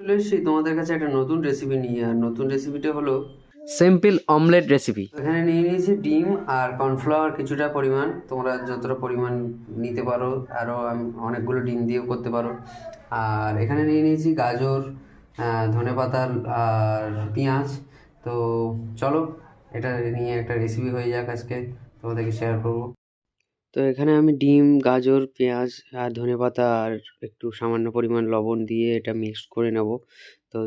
চলে এসেছি। তোমাদের কাছে একটা নতুন রেসিপি নিয়ে আর নতুন রেসিপিটা হলো সিম্পল অমলেট রেসিপি এখানে নিয়ে নিয়েছি ডিম আর কর্নফ্লাওয়ার কিছুটা পরিমাণ। তোমরা যতটা পরিমাণ নিতে পারো আরও অনেকগুলো ডিম দিয়েও করতে পারো। আর এখানে নিয়ে নিয়েছি গাজর ধনে পাতা আর পেঁয়াজ। তো চলো এটা নিয়ে একটা রেসিপি হয়ে যাক আজকে। তোমাদেরকে শেয়ার করব। তো এখানে আমি ডিম গাজর পেঁয়াজ আর ধনেপাতা আর একটু সামান্য পরিমাণ লবণ দিয়ে এটা মিক্স করে নেব। তো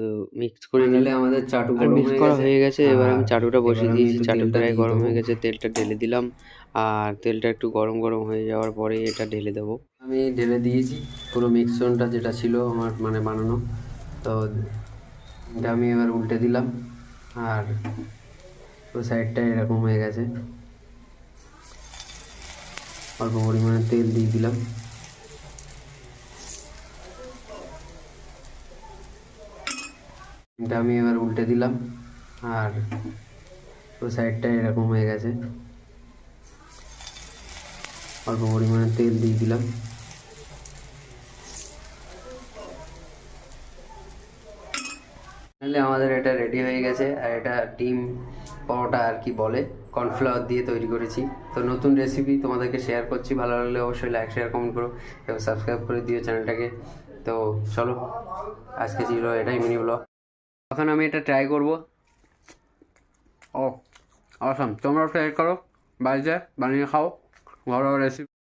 মিক্স করে নিলে আমাদের চাটু মিক্স করা হয়ে গেছে। এবার আমি চাটুটা বসিয়ে দিয়েছি। চাটু প্রায় গরম হয়ে গেছে। তেলটা ঢেলে দিলাম। আর তেলটা একটু গরম গরম হয়ে যাওয়ার পরে এটা ঢেলে দেবো। আমি ঢেলে দিয়েছি। পুরো মিক্সনটা যেটা ছিল আমার মানে বানানো। তো এটা আমি এবার উল্টে দিলাম। আর পুরো সাইডটা এরকম হয়ে গেছে। অল্প পরিমাণে তেল দিয়ে দিলাম। আমি এবার উল্টে দিলাম, আর পুরো সাইডটা এরকম হয়ে গেছে। অল্প পরিমাণে তেল দিয়ে দিলাম। আমাদের এটা রেডি হয়ে গেছে, আর এটা ডিম পরোটা আর কি বলে। কর্নফ্লাওয়ার দিয়ে তৈরি করেছি। তো নতুন রেসিপি তোমাদেরকে শেয়ার করছি, ভালো লাগলে অবশ্যই লাইক শেয়ার কমেন্ট করো এবং সাবস্ক্রাইব করে দিও চ্যানেলটাকে তো চলো, আজকে ছিল এটাই মিনি ব্লগ এখন আমি এটা ট্রাই করব। ও অসম তোমরাও ট্রাই করো, বাড়িতে বানিয়ে খাও, ঘরোয়া রেসিপি